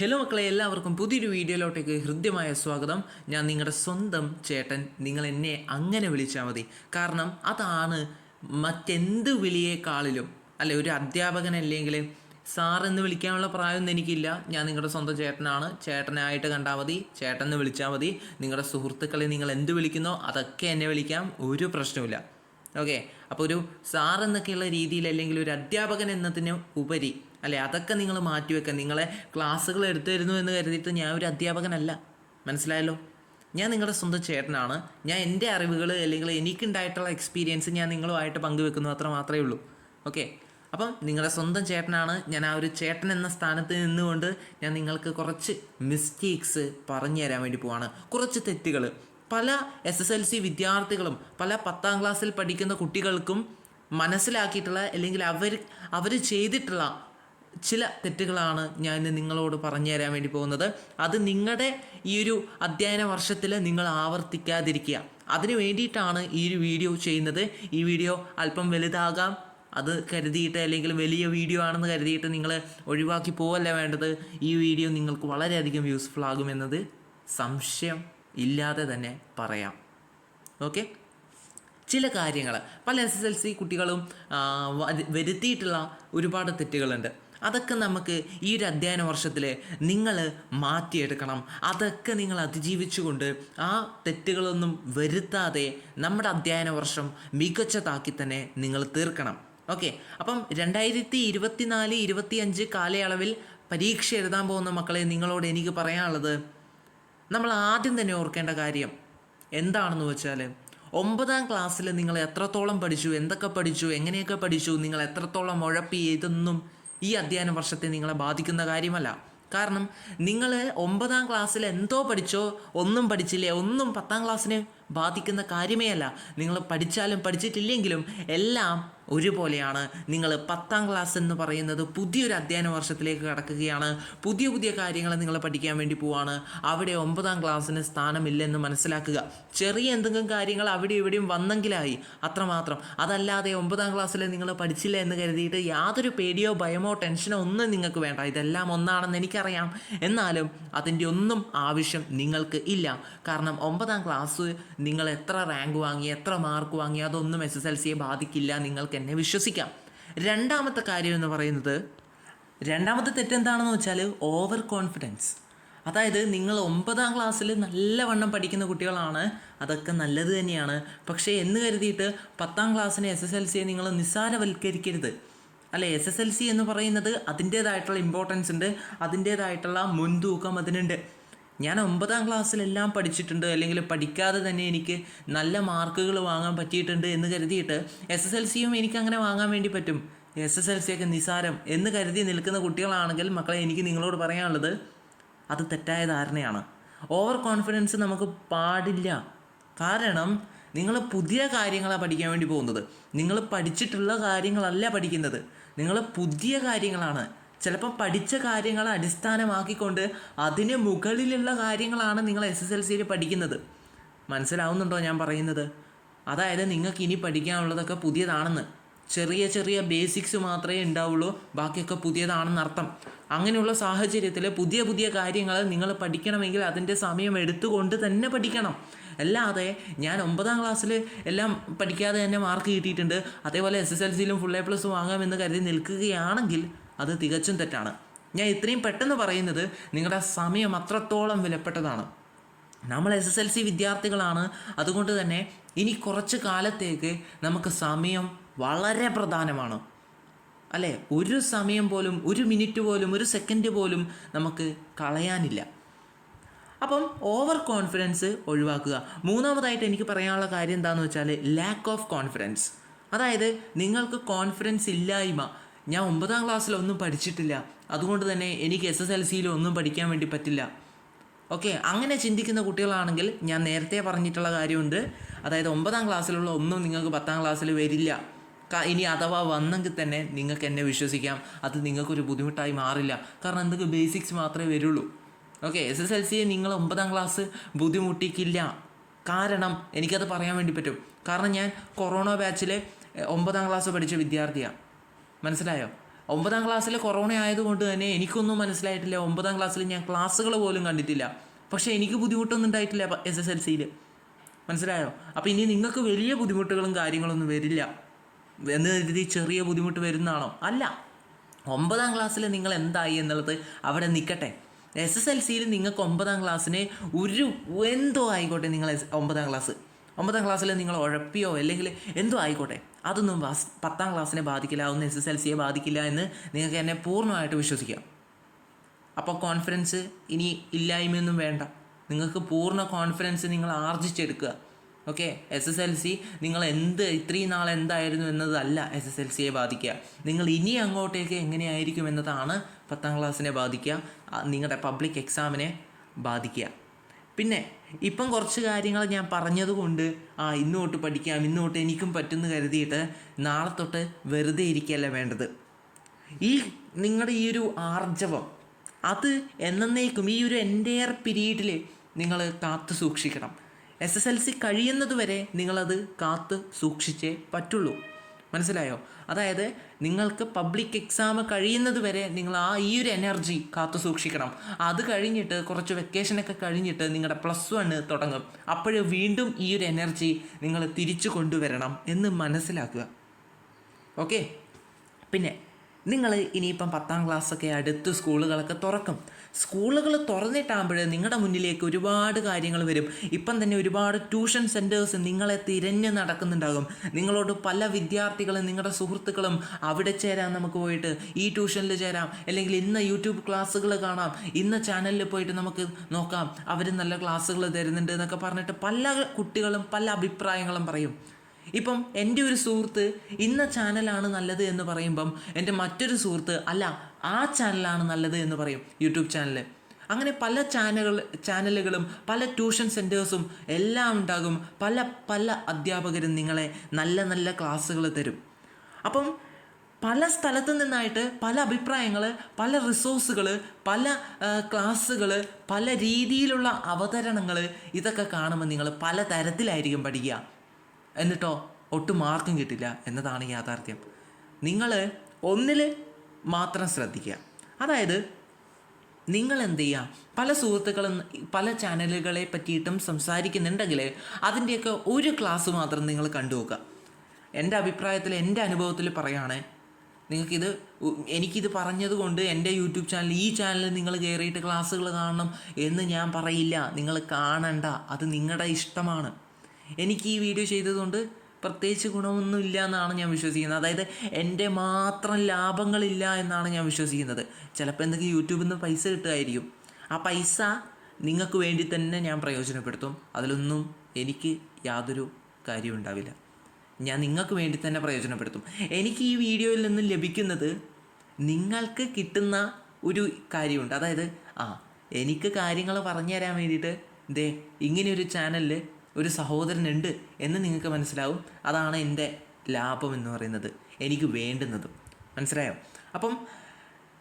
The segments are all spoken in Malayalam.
ഹലോ മക്കളെ എല്ലാവർക്കും പുതിയൊരു വീഡിയോയിലോട്ടേക്ക് ഹൃദ്യമായ സ്വാഗതം. ഞാൻ നിങ്ങളുടെ സ്വന്തം ചേട്ടൻ. നിങ്ങൾ എന്നെ അങ്ങനെ വിളിച്ചാൽ മതി. കാരണം അതാണ് മറ്റെന്ത് വിളിയേക്കാളിലും അല്ലെ ഒരു അധ്യാപകൻ അല്ലെങ്കിൽ സാർ എന്ന് വിളിക്കാനുള്ള പ്രായമൊന്നും എനിക്കില്ല. ഞാൻ നിങ്ങളുടെ സ്വന്തം ചേട്ടനാണ്. ചേട്ടനായിട്ട് കണ്ടാൽ മതി. ചേട്ടൻ എന്ന് വിളിച്ചാൽ മതി. നിങ്ങളുടെ സുഹൃത്തുക്കളെ നിങ്ങൾ എന്ത് വിളിക്കുന്നോ അതൊക്കെ എന്നെ വിളിക്കാം. ഒരു പ്രശ്നവുമില്ല. ഓക്കെ? അപ്പോൾ ഒരു സാർ എന്നൊക്കെയുള്ള രീതിയിൽ അല്ലെങ്കിൽ ഒരു അധ്യാപകൻ എന്നതിന് ഉപരി അല്ലെ? അതൊക്കെ നിങ്ങൾ മാറ്റിവെക്കുക നിങ്ങളെ ക്ലാസ്സുകൾ എടുത്തു തരുന്നു എന്ന് കരുതിയിട്ട് ഞാൻ ഒരു അധ്യാപകനല്ല. മനസ്സിലായല്ലോ? ഞാൻ നിങ്ങളുടെ സ്വന്തം ചേട്ടനാണ്. ഞാൻ എന്റെ അറിവുകൾ അല്ലെങ്കിൽ എനിക്കുണ്ടായിട്ടുള്ള എക്സ്പീരിയൻസ് ഞാൻ നിങ്ങളുമായിട്ട് പങ്കുവെക്കുന്നു അത്ര മാത്രമേ ഉള്ളൂ. ഓക്കെ അപ്പം നിങ്ങളുടെ സ്വന്തം ചേട്ടനാണ്. ഞാൻ ആ ഒരു ചേട്ടൻ എന്ന സ്ഥാനത്ത് നിന്നുകൊണ്ട് ഞാൻ നിങ്ങൾക്ക് കുറച്ച് മിസ്റ്റേക്സ് പറഞ്ഞു തരാൻ വേണ്ടി പോവാണ്. കുറച്ച് തെറ്റുകൾ. പല എസ് എസ് എൽ സി വിദ്യാർത്ഥികളും പല പത്താം ക്ലാസ്സിൽ പഠിക്കുന്ന കുട്ടികൾക്കും മനസ്സിലാക്കിയിട്ടുള്ള അല്ലെങ്കിൽ അവർ അവർ ചെയ്തിട്ടുള്ള ചില തെറ്റുകളാണ് ഞാൻ നിങ്ങളോട് പറഞ്ഞു തരാൻ വേണ്ടി പോകുന്നത്. അത് നിങ്ങളുടെ ഈ ഒരു അധ്യയന വർഷത്തിൽ നിങ്ങൾ ആവർത്തിക്കാതിരിക്കുക. അതിനു വേണ്ടിയിട്ടാണ് ഈ ഒരു വീഡിയോ ചെയ്യുന്നത്. ഈ വീഡിയോ അല്പം വലുതാകാം. അത് കരുതിയിട്ട് അല്ലെങ്കിൽ വലിയ വീഡിയോ ആണെന്ന് കരുതിയിട്ട് നിങ്ങൾ ഒഴിവാക്കി പോവല്ല വേണ്ടത്? ഈ വീഡിയോ നിങ്ങൾക്ക് വളരെയധികം യൂസ്ഫുൾ ആകുമെന്നത് സംശയം ഇല്ലാതെ തന്നെ പറയാം. ഓക്കെ ചില കാര്യങ്ങൾ പല എസ് എസ് എൽ സി കുട്ടികളും വരുത്തിയിട്ടുള്ള ഒരുപാട് തെറ്റുകളുണ്ട്. അതൊക്കെ നമുക്ക് ഈ ഒരു അധ്യയന വർഷത്തിൽ നിങ്ങൾ മാറ്റിയെടുക്കണം. അതൊക്കെ നിങ്ങൾ അതിജീവിച്ചുകൊണ്ട് ആ തെറ്റുകളൊന്നും വരുത്താതെ നമ്മുടെ അധ്യയന വർഷം മികച്ചതാക്കി തന്നെ നിങ്ങൾ തീർക്കണം. ഓക്കെ. അപ്പം രണ്ടായിരത്തി ഇരുപത്തിനാല് ഇരുപത്തിയഞ്ച് കാലയളവിൽ പരീക്ഷ എഴുതാൻ പോകുന്ന മക്കളെ നിങ്ങളോട് എനിക്ക് പറയാനുള്ളത് നമ്മൾ ആദ്യം തന്നെ ഓർക്കേണ്ട കാര്യം എന്താണെന്ന് വെച്ചാൽ ഒമ്പതാം ക്ലാസ്സിൽ നിങ്ങൾ എത്രത്തോളം പഠിച്ചു എന്തൊക്കെ പഠിച്ചു എങ്ങനെയൊക്കെ പഠിച്ചു നിങ്ങൾ എത്രത്തോളം ഉഴപ്പി ഇതൊന്നും ഈ അധ്യയന വർഷത്തെ നിങ്ങളെ ബാധിക്കുന്ന കാര്യമല്ല. കാരണം നിങ്ങൾ ഒമ്പതാം ക്ലാസ്സിൽ എന്തോ പഠിച്ചോ ഒന്നും പഠിച്ചില്ലേ ഒന്നും പത്താം ക്ലാസ്സിനെ ബാധിക്കുന്ന കാര്യമേ അല്ല നിങ്ങൾ പഠിച്ചാലും പഠിച്ചിട്ടില്ലെങ്കിലും എല്ലാം ഒരുപോലെയാണ്. നിങ്ങൾ പത്താം ക്ലാസ് എന്ന് പറയുന്നത് പുതിയൊരു അധ്യയന വർഷത്തിലേക്ക് കടക്കുകയാണ്. പുതിയ പുതിയ കാര്യങ്ങൾ നിങ്ങൾ പഠിക്കാൻ വേണ്ടി പോവാണ്. അവിടെ ഒമ്പതാം ക്ലാസ്സിന് സ്ഥാനമില്ലെന്ന് മനസ്സിലാക്കുക. ചെറിയ എന്തെങ്കിലും കാര്യങ്ങൾ അവിടെ ഇവിടെയും വന്നെങ്കിലായി. അത്രമാത്രം. അതല്ലാതെ ഒമ്പതാം ക്ലാസ്സിൽ നിങ്ങൾ പഠിച്ചില്ല എന്ന് കരുതിയിട്ട് യാതൊരു പേടിയോ ഭയമോ ടെൻഷനോ ഒന്നും നിങ്ങൾക്ക് വേണ്ട. ഇതെല്ലാം ഒന്നാണെന്ന് എനിക്കറിയാം. എന്നാലും അതിന്റെ ഒന്നും ആവശ്യം നിങ്ങൾക്ക് ഇല്ല. കാരണം ഒമ്പതാം ക്ലാസ് നിങ്ങൾ എത്ര റാങ്ക് വാങ്ങി എത്ര മാർക്ക് വാങ്ങി അതൊന്നും എസ് എസ് എൽ സിയെ ബാധിക്കില്ല നിങ്ങൾക്ക് എന്നെ വിശ്വസിക്കാം. രണ്ടാമത്തെ കാര്യം എന്ന് പറയുന്നത് രണ്ടാമത്തെ തെറ്റെന്താണെന്ന് വെച്ചാൽ ഓവർ കോൺഫിഡൻസ് അതായത് നിങ്ങൾ ഒമ്പതാം ക്ലാസ്സിൽ നല്ലവണ്ണം പഠിക്കുന്ന കുട്ടികളാണ് അതൊക്കെ നല്ലത് തന്നെയാണ്. പക്ഷേ എന്ന് കരുതിയിട്ട് പത്താം ക്ലാസ്സിനെ എസ് എസ് എൽ സിയെ നിങ്ങൾ നിസ്സാരവൽക്കരിക്കരുത്. അല്ലെ? എസ് എസ് എൽ സി എന്ന് പറയുന്നത് അതിന്റേതായിട്ടുള്ള ഇമ്പോർട്ടൻസ് ഉണ്ട് അതിന്റേതായിട്ടുള്ള മുൻതൂക്കം അതിനുണ്ട്. ഞാൻ ഒമ്പതാം ക്ലാസ്സിലെല്ലാം പഠിച്ചിട്ടുണ്ട് അല്ലെങ്കിൽ പഠിക്കാതെ തന്നെ എനിക്ക് നല്ല മാർക്കുകൾ വാങ്ങാൻ പറ്റിയിട്ടുണ്ട് എന്ന് കരുതിയിട്ട് എസ് എസ് എൽ സിയും എനിക്ക് അങ്ങനെ വാങ്ങാൻ വേണ്ടി പറ്റും. എസ് എസ് എൽ സി ഒക്കെ നിസാരം എന്ന് കരുതി നിൽക്കുന്ന കുട്ടികളാണെങ്കിൽ മക്കളെ എനിക്ക് നിങ്ങളോട് പറയാനുള്ളത് അത് തെറ്റായ ധാരണയാണ്. ഓവർ കോൺഫിഡൻസ് നമുക്ക് പാടില്ല. കാരണം നിങ്ങൾ പുതിയ കാര്യങ്ങളാണ് പഠിക്കാൻ വേണ്ടി പോകുന്നത്. നിങ്ങൾ പഠിച്ചിട്ടുള്ള കാര്യങ്ങളല്ല പഠിക്കുന്നത്. നിങ്ങൾ പുതിയ കാര്യങ്ങളാണ്. ചിലപ്പം പഠിച്ച കാര്യങ്ങളെ അടിസ്ഥാനമാക്കിക്കൊണ്ട് അതിന് മുകളിലുള്ള കാര്യങ്ങളാണ് നിങ്ങൾ എസ് എസ് എൽ സിയിൽ പഠിക്കുന്നത്. മനസ്സിലാവുന്നുണ്ടോ ഞാൻ പറയുന്നത്? അതായത് നിങ്ങൾക്ക് ഇനി പഠിക്കാനുള്ളതൊക്കെ പുതിയതാണെന്ന്. ചെറിയ ചെറിയ ബേസിക്സ് മാത്രമേ ഉണ്ടാവുള്ളൂ ബാക്കിയൊക്കെ പുതിയതാണെന്ന് അർത്ഥം. അങ്ങനെയുള്ള സാഹചര്യത്തിൽ പുതിയ പുതിയ കാര്യങ്ങൾ നിങ്ങൾ പഠിക്കണമെങ്കിൽ അതിന്റെ സമയം എടുത്തുകൊണ്ട് തന്നെ പഠിക്കണം. അല്ലാതെ ഞാൻ ഒമ്പതാം ക്ലാസ്സിൽ എല്ലാം പഠിക്കാതെ തന്നെ മാർക്ക് കിട്ടിയിട്ടുണ്ട്. അതേപോലെ എസ് എസ് എൽ സിയിലും ഫുൾ എ പ്ലസ് വാങ്ങാമെന്ന് കരുതി നിൽക്കുകയാണെങ്കിൽ അത് തികച്ചും തെറ്റാണ്. ഞാൻ ഇത്രയും പെട്ടെന്ന് പറയുന്നത് നിങ്ങളുടെ സമയം അത്രത്തോളം വിലപ്പെട്ടതാണ്. നമ്മൾ എസ് എസ് എൽ സി വിദ്യാർത്ഥികളാണ്. അതുകൊണ്ട് തന്നെ ഇനി കുറച്ച് കാലത്തേക്ക് നമുക്ക് സമയം വളരെ പ്രധാനമാണ്. അല്ലേ? ഒരു സമയം പോലും ഒരു മിനിറ്റ് പോലും ഒരു സെക്കൻഡ് പോലും നമുക്ക് കളയാനില്ല. അപ്പം ഓവർ കോൺഫിഡൻസ് ഒഴിവാക്കുക. മൂന്നാമതായിട്ട് എനിക്ക് പറയാനുള്ള കാര്യം എന്താണെന്ന് വെച്ചാൽ ലാക്ക് ഓഫ് കോൺഫിഡൻസ് അതായത് നിങ്ങൾക്ക് കോൺഫിഡൻസ് ഇല്ലായ്മ ഞാൻ ഒമ്പതാം ക്ലാസ്സിൽ ഒന്നും പഠിച്ചിട്ടില്ല. അതുകൊണ്ട് തന്നെ എനിക്ക് എസ് എസ് എൽ സിയിൽ ഒന്നും പഠിക്കാൻ വേണ്ടി പറ്റില്ല. ഓക്കെ അങ്ങനെ ചിന്തിക്കുന്ന കുട്ടികളാണെങ്കിൽ ഞാൻ നേരത്തെ പറഞ്ഞിട്ടുള്ള കാര്യമുണ്ട്. അതായത് ഒമ്പതാം ക്ലാസ്സിലുള്ള ഒന്നും നിങ്ങൾക്ക് പത്താം ക്ലാസ്സിൽ വരില്ല. ഇനി അഥവാ വന്നെങ്കിൽ തന്നെ നിങ്ങൾക്ക് എന്നെ വിശ്വസിക്കാം. അത് നിങ്ങൾക്കൊരു ബുദ്ധിമുട്ടായി മാറില്ല. കാരണം എന്തൊക്കെ ബേസിക്സ് മാത്രമേ വരുള്ളൂ. ഓക്കെ എസ് എസ് എൽ സിയെ നിങ്ങൾ ഒമ്പതാം ക്ലാസ് ബുദ്ധിമുട്ടിക്കില്ല. കാരണം എനിക്കത് പറയാൻ വേണ്ടി പറ്റും. കാരണം ഞാൻ കൊറോണ ബാച്ചിലെ ഒമ്പതാം ക്ലാസ് പഠിച്ച വിദ്യാർത്ഥിയാണ് മനസ്സിലായോ? ഒമ്പതാം ക്ലാസ്സിൽ കൊറോണ ആയതുകൊണ്ട് തന്നെ എനിക്കൊന്നും മനസ്സിലായിട്ടില്ല. ഒമ്പതാം ക്ലാസ്സിൽ ഞാൻ ക്ലാസ്സുകൾ പോലും കണ്ടിട്ടില്ല. പക്ഷേ എനിക്ക് ബുദ്ധിമുട്ടൊന്നും ഉണ്ടായിട്ടില്ല എസ് എസ് എൽ സിയിൽ മനസ്സിലായോ? അപ്പോൾ ഇനി നിങ്ങൾക്ക് വലിയ ബുദ്ധിമുട്ടുകളും കാര്യങ്ങളൊന്നും വരില്ല. എന്ന് കരുതി ചെറിയ ബുദ്ധിമുട്ട് വരുന്നതാണോ അല്ല. ഒമ്പതാം ക്ലാസ്സിൽ നിങ്ങൾ എന്തായി എന്നുള്ളത് അവിടെ നിൽക്കട്ടെ. എസ് എസ് എൽ സിയിൽ നിങ്ങൾക്ക് ഒമ്പതാം ക്ലാസ്സിന് ഒരു എന്തോ ആയിക്കോട്ടെ നിങ്ങൾ ഒമ്പതാം ക്ലാസ്. ഒമ്പതാം ക്ലാസ്സിൽ നിങ്ങൾ ഉഴപ്പിയോ അല്ലെങ്കിൽ എന്തോ ആയിക്കോട്ടെ. അതൊന്നും പത്താം ക്ലാസ്സിനെ ബാധിക്കില്ല അതൊന്നും എസ് എസ് എൽ സിയെ ബാധിക്കില്ല എന്ന് നിങ്ങൾക്ക് എന്നെ പൂർണമായിട്ട് വിശ്വസിക്കാം. അപ്പോൾ കോൺഫിഡൻസ് ഇനി ഇല്ലായ്മയൊന്നും വേണ്ട. നിങ്ങൾക്ക് പൂർണ കോൺഫിഡൻസ് നിങ്ങൾ ആർജിച്ചെടുക്കുക. Okay S S L C നിങ്ങൾ എന്ത് ഇത്രയും നാൾ എന്തായിരുന്നു എന്നതല്ല എസ് എസ് എൽ സിയെ ബാധിക്കുക. നിങ്ങൾ ഇനി അങ്ങോട്ടേക്ക് എങ്ങനെയായിരിക്കും എന്നതാണ് പത്താം ക്ലാസ്സിനെ ബാധിക്കുക. നിങ്ങളുടെ പബ്ലിക് എക്സാമിനെ ബാധിക്കുക. പിന്നെ ഇപ്പം കുറച്ച് കാര്യങ്ങൾ ഞാൻ പറഞ്ഞതുകൊണ്ട് ആ ഇന്ന് തൊട്ട് പഠിക്കാം ഇന്ന് തൊട്ട് എനിക്കും പറ്റുമെന്ന് കരുതിയിട്ട് നാളെ തൊട്ട് വെറുതെ ഇരിക്കുകയല്ല വേണ്ടത്. ഈ നിങ്ങളുടെ ഈ ഒരു ആർജവം അത് എന്നേക്കും ഈ ഒരു എന്റെയർ പീരീഡിൽ നിങ്ങൾ കാത്തു സൂക്ഷിക്കണം. എസ് എസ് എൽ സി കഴിയുന്നതുവരെ നിങ്ങളത് കാത്തു സൂക്ഷിച്ചേ പറ്റുള്ളൂ. മനസ്സിലായോ? അതായത് നിങ്ങൾക്ക് പബ്ലിക് എക്സാം കഴിയുന്നത് വരെ നിങ്ങൾ ആ ഈ ഒരു എനർജി കാത്തു സൂക്ഷിക്കണം. അത് കഴിഞ്ഞിട്ട് കുറച്ച് വെക്കേഷനൊക്കെ കഴിഞ്ഞിട്ട് നിങ്ങളുടെ പ്ലസ് വൺ തുടങ്ങും. അപ്പോൾ വീണ്ടും ഈ ഒരു എനർജി നിങ്ങൾ തിരിച്ചു കൊണ്ടുവരണം എന്ന് മനസ്സിലാക്കുക. ഓക്കെ പിന്നെ നിങ്ങൾ ഇനിയിപ്പം പത്താം ക്ലാസ്സൊക്കെ അടുത്ത് സ്കൂളുകളൊക്കെ തുറക്കും. സ്കൂളുകൾ തുറന്നിട്ടാകുമ്പോൾ നിങ്ങളുടെ മുന്നിലേക്ക് ഒരുപാട് കാര്യങ്ങൾ വരും. ഇപ്പം തന്നെ ഒരുപാട് ട്യൂഷൻ സെന്റേഴ്സ് നിങ്ങളെ തിരഞ്ഞ് നടക്കുന്നുണ്ടാകും. നിങ്ങളോട് പല വിദ്യാർത്ഥികളും നിങ്ങളുടെ സുഹൃത്തുക്കളും അവിടെ ചേരാം നമുക്ക് പോയിട്ട് ഈ ട്യൂഷനിൽ ചേരാം. അല്ലെങ്കിൽ ഇന്ന് യൂട്യൂബ് ക്ലാസ്സുകൾ കാണാം. ഇന്ന് ചാനലിൽ പോയിട്ട് നമുക്ക് നോക്കാം. അവർ നല്ല ക്ലാസ്സുകൾ തരുന്നുണ്ട് എന്നൊക്കെ പറഞ്ഞിട്ട് പല കുട്ടികളും പല അഭിപ്രായങ്ങളും പറയും. ഇപ്പം എന്റെ ഒരു സുഹൃത്ത് ഇന്ന ചാനലാണ് നല്ലത് എന്ന് പറയുമ്പം എന്റെ മറ്റൊരു സുഹൃത്ത് അല്ല ആ ചാനലാണ് നല്ലത് എന്ന് പറയും യൂട്യൂബ് ചാനൽ അങ്ങനെ പല ചാനലുകൾ ചാനലുകളും പല ട്യൂഷൻ സെന്റേഴ്സും എല്ലാം ഉണ്ടാകും. പല പല അധ്യാപകരും നിങ്ങളെ നല്ല നല്ല ക്ലാസ്സുകൾ തരും. അപ്പം പല സ്ഥലത്തു നിന്നായിട്ട് പല അഭിപ്രായങ്ങൾ പല റിസോഴ്സുകൾ പല ക്ലാസ്സുകൾ പല രീതിയിലുള്ള അവതരണങ്ങൾ ഇതൊക്കെ കാണുമ്പോൾ നിങ്ങൾ പല തരത്തിലായിരിക്കും പഠിക്കുക. എന്നിട്ടോ ഒട്ടും മാർക്കും കിട്ടില്ല എന്നതാണ് യാഥാർത്ഥ്യം. നിങ്ങൾ ഒന്നിൽ മാത്രം ശ്രദ്ധിക്കുക. അതായത് നിങ്ങൾ എന്ത് ചെയ്യുക പല സുഹൃത്തുക്കളും പല ചാനലുകളെ പറ്റിയിട്ടും സംസാരിക്കുന്നുണ്ടെങ്കിൽ അതിന്റെയൊക്കെ ഒരു ക്ലാസ് മാത്രം നിങ്ങൾ കണ്ടുനോക്കുക എന്റെ അഭിപ്രായത്തിൽ എന്റെ അനുഭവത്തിൽ പറയുകയാണ് നിങ്ങൾക്കിത് എനിക്കിത് പറഞ്ഞത് കൊണ്ട് എന്റെ യൂട്യൂബ് ചാനൽ ഈ ചാനലിൽ നിങ്ങൾ കയറിയിട്ട് ക്ലാസ്സുകൾ കാണണം എന്ന് ഞാൻ പറയില്ല. നിങ്ങൾ കാണണ്ട. അത് നിങ്ങളുടെ ഇഷ്ടമാണ്. എനിക്ക് ഈ വീഡിയോ ചെയ്തതുകൊണ്ട് പ്രത്യേകിച്ച് ഗുണമൊന്നുമില്ല എന്നാണ് ഞാൻ വിശ്വസിക്കുന്നത്. അതായത് എന്റെ മാത്രം ലാഭങ്ങളില്ല എന്നാണ് ഞാൻ വിശ്വസിക്കുന്നത്. ചിലപ്പോൾ എന്തെങ്കിലും യൂട്യൂബിൽ നിന്ന് പൈസ കിട്ടുമായിരിക്കും. ആ പൈസ നിങ്ങൾക്ക് വേണ്ടി തന്നെ ഞാൻ പ്രയോജനപ്പെടുത്തും. അതിലൊന്നും എനിക്ക് യാതൊരു കാര്യവും ഉണ്ടാവില്ല. ഞാൻ നിങ്ങൾക്ക് വേണ്ടി തന്നെ പ്രയോജനപ്പെടുത്തും. എനിക്ക് ഈ വീഡിയോയിൽ നിന്ന് ലഭിക്കുന്നത് നിങ്ങൾക്ക് കിട്ടുന്ന ഒരു കാര്യമുണ്ട്. അതായത് ആ എനിക്ക് കാര്യങ്ങൾ പറഞ്ഞു തരാൻ വേണ്ടിയിട്ട് ദേ ഇങ്ങനെയൊരു ചാനലിൽ ഒരു സഹോദരനുണ്ട് എന്ന് നിങ്ങൾക്ക് മനസ്സിലാവും. അതാണ് എന്റെ ലാഭം എന്ന് പറയുന്നത്. എനിക്ക് വേണ്ടുന്നതും. മനസ്സിലായോ? അപ്പം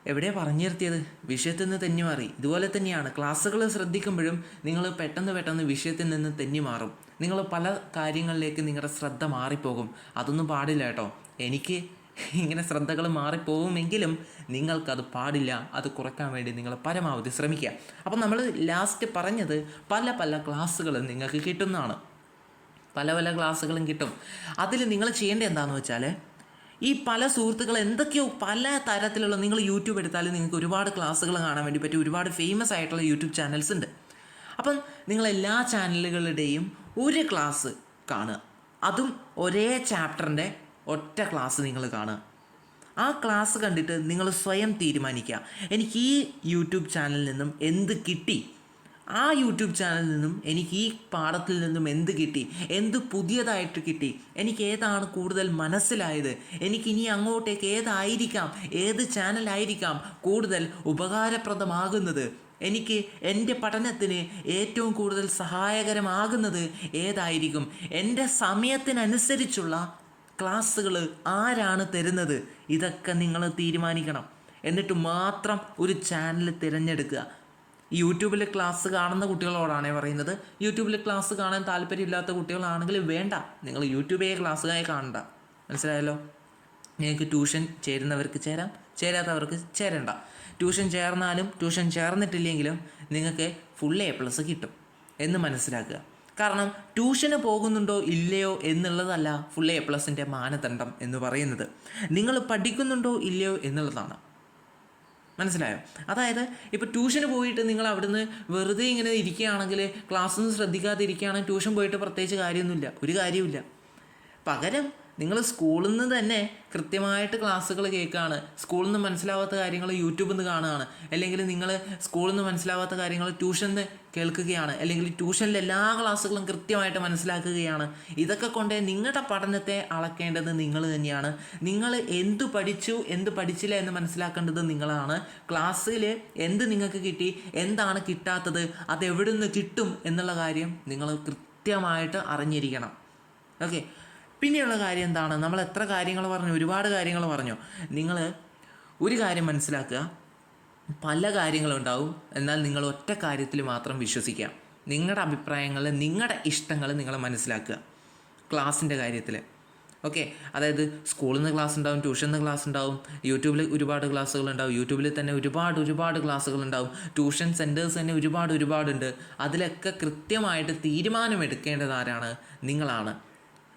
എവിടെ പറഞ്ഞു നിർത്തിയത്? വിഷയത്തിൽ നിന്ന് തെന്നി മാറി. ഇതുപോലെ തന്നെയാണ്. ക്ലാസ്സുകൾ ശ്രദ്ധിക്കുമ്പോഴും നിങ്ങൾ പെട്ടെന്ന് പെട്ടെന്ന് വിഷയത്തിൽ നിന്ന് തെന്നി മാറും. നിങ്ങൾ പല കാര്യങ്ങളിലേക്ക് നിങ്ങളുടെ ശ്രദ്ധ മാറിപ്പോകും. അതൊന്നും പാടില്ല കേട്ടോ. എനിക്ക് ഇങ്ങനെ ശ്രദ്ധകൾ മാറിപ്പോകുമെങ്കിലും നിങ്ങൾക്കത് പാടില്ല അത് കുറയ്ക്കാൻ വേണ്ടി നിങ്ങൾ പരമാവധി ശ്രമിക്കുക. അപ്പം നമ്മൾ ലാസ്റ്റ് പറഞ്ഞത് പല പല ക്ലാസ്സുകൾ നിങ്ങൾക്ക് കിട്ടുന്നതാണ്. പല പല ക്ലാസ്സുകളും കിട്ടും. അതിൽ നിങ്ങൾ ചെയ്യേണ്ടത് എന്താണെന്ന് വെച്ചാൽ ഈ പല സുഹൃത്തുക്കൾ എന്തൊക്കെയോ പല തരത്തിലുള്ള നിങ്ങൾ യൂട്യൂബ് എടുത്താലും നിങ്ങൾക്ക് ഒരുപാട് ക്ലാസ്സുകൾ കാണാൻ വേണ്ടി പറ്റും. ഒരുപാട് ഫേമസ് ആയിട്ടുള്ള യൂട്യൂബ് ചാനൽസ് ഉണ്ട്. അപ്പം നിങ്ങൾ എല്ലാ ചാനലുകളുടെയും ഒരു ക്ലാസ് കാണുക. അതും ഒരേ ചാപ്റ്ററിന്റെ ഒറ്റ ക്ലാസ് നിങ്ങൾ കാണുക. ആ ക്ലാസ് കണ്ടിട്ട് നിങ്ങൾ സ്വയം തീരുമാനിക്കുക. എനിക്ക് ഈ യൂട്യൂബ് ചാനലിൽ നിന്നും എന്ത് കിട്ടി? ആ യൂട്യൂബ് ചാനലിൽ നിന്നും എനിക്ക് ഈ പാഠത്തിൽ നിന്നും എന്ത് കിട്ടി? എന്ത് പുതിയതായിട്ട് കിട്ടി? എനിക്ക് ഏതാണ് കൂടുതൽ മനസ്സിലായത്? എനിക്ക് ഇനി അങ്ങോട്ടേക്ക് ഏതായിരിക്കാം? ഏത് ചാനലായിരിക്കാം കൂടുതൽ ഉപകാരപ്രദമാകുന്നത്? എനിക്ക് എന്റെ പഠനത്തിന് ഏറ്റവും കൂടുതൽ സഹായകരമാകുന്നത് ഏതായിരിക്കും? എന്റെ സമയത്തിനനുസരിച്ചുള്ള ക്ലാസ്സുകൾ ആരാണ് തരുന്നത്? ഇതൊക്കെ നിങ്ങൾ തീരുമാനിക്കണം. എന്നിട്ട് മാത്രം ഒരു ചാനൽ തിരഞ്ഞെടുക്കുക. യൂട്യൂബിൽ ക്ലാസ് കാണുന്ന കുട്ടികളോടാണേ പറയുന്നത്. യൂട്യൂബിൽ ക്ലാസ് കാണാൻ താല്പര്യമില്ലാത്ത കുട്ടികളാണെങ്കിൽ വേണ്ട. നിങ്ങൾ യൂട്യൂബേ ക്ലാസ്സുകായി കാണണ്ട. മനസ്സിലായല്ലോ? നിങ്ങൾക്ക് ട്യൂഷൻ ചേരുന്നവർക്ക് ചേരാം. ചേരാത്തവർക്ക് ചേരണ്ട. ട്യൂഷൻ ചേർന്നാലും ട്യൂഷൻ ചേർന്നിട്ടില്ലെങ്കിലും നിങ്ങൾക്ക് ഫുൾ എ പ്ലസ് കിട്ടും എന്ന് മനസ്സിലാക്കുക. കാരണം ട്യൂഷന് പോകുന്നുണ്ടോ ഇല്ലയോ എന്നുള്ളതല്ല ഫുൾ എ പ്ലസിന്റെ മാനദണ്ഡം എന്ന് പറയുന്നത്. നിങ്ങൾ പഠിക്കുന്നുണ്ടോ ഇല്ലയോ എന്നുള്ളതാണ്. മനസ്സിലായോ? അതായത് ഇപ്പോൾ ട്യൂഷന് പോയിട്ട് നിങ്ങൾ അവിടുന്ന് വെറുതെ ഇങ്ങനെ ഇരിക്കുകയാണെങ്കിൽ ക്ലാസ്സൊന്നും ശ്രദ്ധിക്കാതെ ഇരിക്കുകയാണെങ്കിൽ ട്യൂഷൻ പോയിട്ട് പ്രത്യേകിച്ച് കാര്യമൊന്നുമില്ല. ഒരു കാര്യമില്ല പകരം നിങ്ങൾ സ്കൂളിൽ നിന്ന് തന്നെ കൃത്യമായിട്ട് ക്ലാസ്സുകൾ കേൾക്കുകയാണ് സ്കൂളിൽ നിന്ന് മനസ്സിലാവാത്ത കാര്യങ്ങൾ യൂട്യൂബിൽ നിന്ന് കാണുകയാണ്. അല്ലെങ്കിൽ നിങ്ങൾ സ്കൂളിൽ നിന്ന് മനസ്സിലാവാത്ത കാര്യങ്ങൾ ട്യൂഷനിൽ നിന്ന് കേൾക്കുകയാണ്. അല്ലെങ്കിൽ ട്യൂഷനിൽ എല്ലാ ക്ലാസ്സുകളും കൃത്യമായിട്ട് മനസ്സിലാക്കുകയാണ്. ഇതൊക്കെ കൊണ്ട് നിങ്ങളുടെ പഠനത്തെ അളക്കേണ്ടത് നിങ്ങൾ തന്നെയാണ്. നിങ്ങൾ എന്ത് പഠിച്ചു എന്ത് പഠിച്ചില്ല എന്ന് മനസ്സിലാക്കേണ്ടത് നിങ്ങളാണ്. ക്ലാസ്സിൽ എന്ത് നിങ്ങൾക്ക് കിട്ടി എന്താണ് കിട്ടാത്തത് അത് എവിടെ നിന്ന് കിട്ടും എന്നുള്ള കാര്യം നിങ്ങൾ കൃത്യമായിട്ട് അറിഞ്ഞിരിക്കണം. ഓക്കെ? പിന്നെയുള്ള കാര്യം എന്താണ്? നമ്മൾ എത്ര കാര്യങ്ങൾ പറഞ്ഞു? ഒരുപാട് കാര്യങ്ങൾ പറഞ്ഞു. നിങ്ങൾ ഒരു കാര്യം മനസ്സിലാക്കുക. പല കാര്യങ്ങളുണ്ടാവും. എന്നാൽ നിങ്ങൾ ഒറ്റ കാര്യത്തിൽ മാത്രം വിശ്വസിക്കുക. നിങ്ങളുടെ അഭിപ്രായങ്ങൾ നിങ്ങളുടെ ഇഷ്ടങ്ങൾ നിങ്ങൾ മനസ്സിലാക്കുക. ക്ലാസ്സിന്റെ കാര്യത്തിൽ. ഓക്കെ? അതായത് സ്കൂളിൽ നിന്ന് ക്ലാസ് ഉണ്ടാവും ട്യൂഷനിൽ നിന്ന് ക്ലാസ് ഉണ്ടാവും യൂട്യൂബിൽ ഒരുപാട് ക്ലാസ്സുകൾ ഉണ്ടാവും യൂട്യൂബിൽ തന്നെ ഒരുപാട് ഒരുപാട് ക്ലാസ്സുകൾ ഉണ്ടാവും ട്യൂഷൻ സെന്റേഴ്സ് തന്നെ ഒരുപാട് ഒരുപാടുണ്ട് അതിലൊക്കെ കൃത്യമായിട്ട് തീരുമാനമെടുക്കേണ്ടത് ആരാണ്? നിങ്ങളാണ്.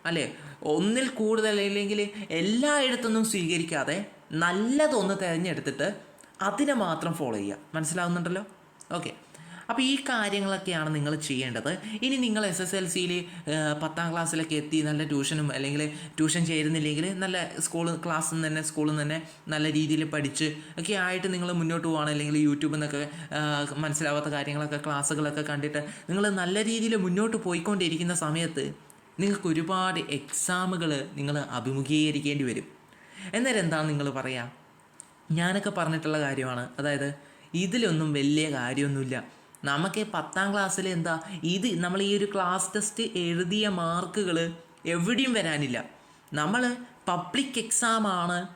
അല്ലേ? ഒന്നിൽ കൂടുതൽ അല്ലെങ്കിൽ എല്ലായിടത്തുനിന്നും സ്വീകരിക്കാതെ നല്ലതൊന്ന് തിരഞ്ഞെടുത്തിട്ട് അതിനെ മാത്രം ഫോളോ ചെയ്യുക. മനസ്സിലാവുന്നുണ്ടല്ലോ? ഓക്കെ അപ്പോൾ ഈ കാര്യങ്ങളൊക്കെയാണ് നിങ്ങൾ ചെയ്യേണ്ടത്. ഇനി നിങ്ങൾ എസ് എസ് എൽ സിയിൽ പത്താം ക്ലാസ്സിലൊക്കെ എത്തി നല്ല ട്യൂഷനും അല്ലെങ്കിൽ ട്യൂഷൻ ചേരുന്നില്ലെങ്കിൽ നല്ല സ്കൂൾ ക്ലാസ്സിൽ നിന്ന് തന്നെ സ്കൂളിൽ നിന്ന് തന്നെ നല്ല രീതിയിൽ പഠിച്ച് ഒക്കെ ആയിട്ട് നിങ്ങൾ മുന്നോട്ട് പോവുകയാണ്. അല്ലെങ്കിൽ യൂട്യൂബിൽ നിന്നൊക്കെ മനസ്സിലാവാത്ത കാര്യങ്ങളൊക്കെ ക്ലാസ്സുകളൊക്കെ കണ്ടിട്ട് നിങ്ങൾ നല്ല രീതിയിൽ മുന്നോട്ട് പോയിക്കൊണ്ടിരിക്കുന്ന സമയത്ത് നിങ്ങൾക്ക് ഒരുപാട് എക്സാമുകൾ നിങ്ങൾ അഭിമുഖീകരിക്കേണ്ടി വരും. എന്നേരം എന്താണ് നിങ്ങൾ പറയുക ഞാനൊക്കെ പറഞ്ഞിട്ടുള്ള കാര്യമാണ്. അതായത് ഇതിലൊന്നും വലിയ കാര്യമൊന്നുമില്ല. നമുക്ക് പത്താം ക്ലാസ്സിൽ എന്താ ഇത് നമ്മൾ ഈ ഒരു ക്ലാസ് ടെസ്റ്റ് എഴുതിയ മാർക്കുകൾ എവിടെയും വരാനില്ല. നമ്മൾ പബ്ലിക് എക്സാമാണ്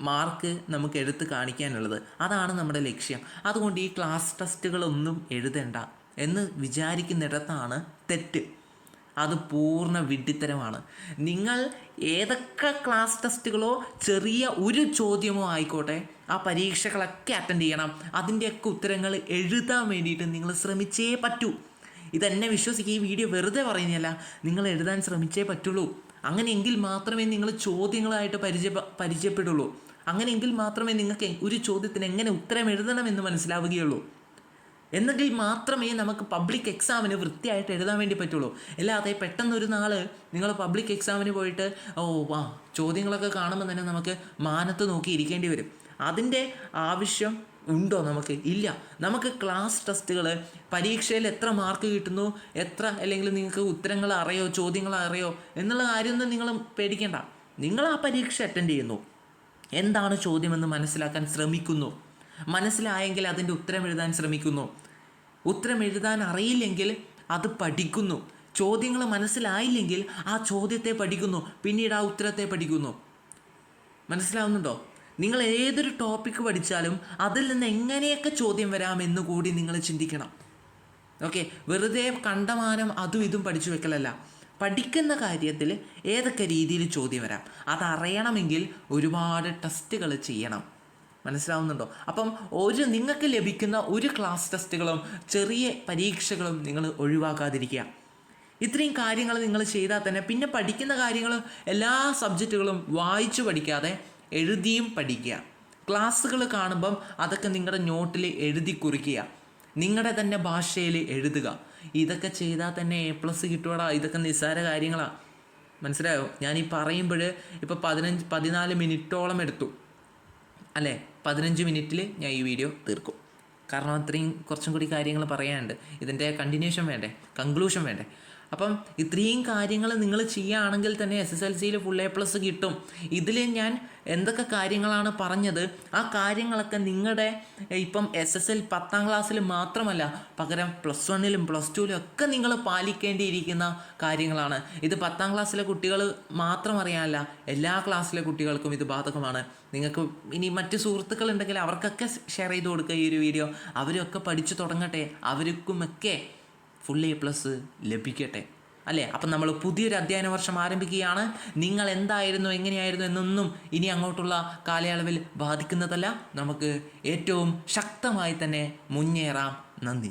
മാർക്ക് നമുക്ക് എടുത്ത് കാണിക്കാനുള്ളത്. അതാണ് നമ്മുടെ ലക്ഷ്യം. അതുകൊണ്ട് ഈ ക്ലാസ് ടെസ്റ്റുകളൊന്നും എഴുതേണ്ട എന്ന് വിചാരിക്കുന്നിടത്താണ് തെറ്റ്. അത് പൂർണ വിഡ്ഢിത്തരമാണ്. നിങ്ങൾ ഏതൊക്കെ ക്ലാസ് ടെസ്റ്റുകളോ ചെറിയ ഒരു ചോദ്യമോ ആയിക്കോട്ടെ ആ പരീക്ഷകളൊക്കെ അറ്റൻഡ് ചെയ്യണം. അതിന്റെയൊക്കെ ഉത്തരങ്ങൾ എഴുതാൻ വേണ്ടിയിട്ട് നിങ്ങൾ ശ്രമിച്ചേ പറ്റൂ. ഇതെന്നെ വിശ്വസിക്കുക ഈ വീഡിയോ വെറുതെ പറയുന്നില്ല നിങ്ങൾ എഴുതാൻ ശ്രമിച്ചേ പറ്റുള്ളൂ. അങ്ങനെയെങ്കിൽ മാത്രമേ നിങ്ങൾ ചോദ്യങ്ങളായിട്ട് പരിചയ പരിചയപ്പെടുള്ളൂ. അങ്ങനെയെങ്കിൽ മാത്രമേ നിങ്ങൾക്ക് ഒരു ചോദ്യത്തിന് എങ്ങനെ ഉത്തരം എഴുതണമെന്ന് മനസ്സിലാവുകയുള്ളൂ. എന്നെങ്കിൽ മാത്രമേ നമുക്ക് പബ്ലിക് എക്സാമിന് വൃത്തിയായിട്ട് എഴുതാൻ വേണ്ടി പറ്റുള്ളൂ. അല്ലാതെ പെട്ടെന്ന് ഒരു നാൾ നിങ്ങൾ പബ്ലിക് എക്സാമിന് പോയിട്ട് ഓ വാ ചോദ്യങ്ങളൊക്കെ കാണുമ്പോൾ തന്നെ നമുക്ക് മാനത്ത് നോക്കി ഇരിക്കേണ്ടി വരും. അതിന്റെ ആവശ്യം ഉണ്ടോ നമുക്ക്? ഇല്ല. നമുക്ക് ക്ലാസ് ടെസ്റ്റുകൾ പരീക്ഷയിൽ എത്ര മാർക്ക് കിട്ടുന്നു എത്ര അല്ലെങ്കിൽ നിങ്ങൾക്ക് ഉത്തരങ്ങൾ അറിയോ ചോദ്യങ്ങൾ അറിയോ എന്നുള്ള കാര്യമൊന്നും നിങ്ങൾ പേടിക്കേണ്ട. നിങ്ങൾ ആ പരീക്ഷ അറ്റൻഡ് ചെയ്യുന്നു. എന്താണ് ചോദ്യമെന്ന് മനസ്സിലാക്കാൻ ശ്രമിക്കുന്നു? മനസ്സിലായെങ്കിൽ അതിന്റെ ഉത്തരം എഴുതാൻ ശ്രമിക്കുന്നു. ഉത്തരം എഴുതാൻ അറിയില്ലെങ്കിൽ അത് പഠിക്കുന്നു. ചോദ്യങ്ങൾ മനസ്സിലായില്ലെങ്കിൽ ആ ചോദ്യത്തെ പഠിക്കുന്നു. പിന്നീട് ആ ഉത്തരത്തെ പഠിക്കുന്നു. മനസ്സിലാവുന്നുണ്ടോ? നിങ്ങൾ ഏതൊരു ടോപ്പിക്ക് പഠിച്ചാലും അതിൽ നിന്ന് എങ്ങനെയൊക്കെ ചോദ്യം വരാമെന്ന് കൂടി നിങ്ങൾ ചിന്തിക്കണം. ഓക്കെ വെറുതെ കണ്ടമാനം അതും ഇതും പഠിച്ചു വെക്കലല്ല. പഠിക്കുന്ന കാര്യത്തിൽ ഏതൊക്കെ രീതിയിൽ ചോദ്യം വരാം? അതറിയണമെങ്കിൽ ഒരുപാട് ടെസ്റ്റുകൾ ചെയ്യണം. മനസ്സിലാവുന്നുണ്ടോ? അപ്പം ഒരു നിങ്ങൾക്ക് ലഭിക്കുന്ന ഒരു ക്ലാസ് ടെസ്റ്റുകളും ചെറിയ പരീക്ഷകളും നിങ്ങൾ ഒഴിവാക്കാതിരിക്കുക. ഇത്രയും കാര്യങ്ങൾ നിങ്ങൾ ചെയ്താൽ തന്നെ പിന്നെ പഠിക്കുന്ന കാര്യങ്ങൾ എല്ലാ സബ്ജക്റ്റുകളും വായിച്ചു പഠിക്കാതെ എഴുതിയും പഠിക്കുക. ക്ലാസ്സുകൾ കാണുമ്പം അതൊക്കെ നിങ്ങളുടെ നോട്ടിൽ എഴുതി കുറിക്കുക. നിങ്ങളുടെ തന്നെ ഭാഷയിൽ എഴുതുക. ഇതൊക്കെ ചെയ്താൽ തന്നെ എ പ്ലസ് കിട്ടുവാടാ. ഇതൊക്കെ നിസ്സാര കാര്യങ്ങളാണ് മനസ്സിലായോ? ഞാൻ പറയുമ്പോൾ ഇപ്പോൾ പതിനഞ്ച് പതിനാല് മിനിറ്റോളം എടുത്തു. അല്ലേ? പതിനഞ്ച് മിനിറ്റിൽ ഞാൻ ഈ വീഡിയോ തീർക്കും. കാരണം അത്രയും കുറച്ചും കൂടി കാര്യങ്ങൾ പറയാനുണ്ട്. ഇതിന്റെ കണ്ടിന്യൂഷൻ വേണ്ടേ? കൺക്ലൂഷൻ വേണ്ടേ? അപ്പം ഇത്രയും കാര്യങ്ങൾ നിങ്ങൾ ചെയ്യുകയാണെങ്കിൽ തന്നെ എസ് എസ് എൽ സിയിൽ ഫുൾ എ പ്ലസ് കിട്ടും. ഇതിൽ ഞാൻ എന്തൊക്കെ കാര്യങ്ങളാണ് പറഞ്ഞത്? ആ കാര്യങ്ങളൊക്കെ നിങ്ങളുടെ ഇപ്പം എസ് എസ് എൽ പത്താം ക്ലാസ്സിൽ മാത്രമല്ല പകരം പ്ലസ് വണ്ണിലും പ്ലസ് ടുവിലും ഒക്കെ നിങ്ങൾ പാലിക്കേണ്ടിയിരിക്കുന്ന കാര്യങ്ങളാണ്. ഇത് പത്താം ക്ലാസ്സിലെ കുട്ടികൾ മാത്രം അറിയാനല്ല എല്ലാ ക്ലാസ്സിലെ കുട്ടികൾക്കും ഇത് ബാധകമാണ്. നിങ്ങൾക്ക് ഇനി മറ്റ് സുഹൃത്തുക്കൾ ഉണ്ടെങ്കിൽ അവർക്കൊക്കെ ഷെയർ ചെയ്ത് കൊടുക്കുക ഈ ഒരു വീഡിയോ. അവരൊക്കെ പഠിച്ചു തുടങ്ങട്ടെ. അവർക്കുമൊക്കെ ഫുൾ എ പ്ലസ് ലഭിക്കട്ടെ. അല്ലേ? അപ്പം നമ്മൾ പുതിയൊരു അധ്യയന വർഷം ആരംഭിക്കുകയാണ്. നിങ്ങൾ എന്തായിരുന്നു എങ്ങനെയായിരുന്നു എന്നൊന്നും ഇനി അങ്ങോട്ടുള്ള കാലയളവിൽ ബാധിക്കുന്നതല്ല. നമുക്ക് ഏറ്റവും ശക്തമായി തന്നെ മുന്നേറാം. നന്ദി.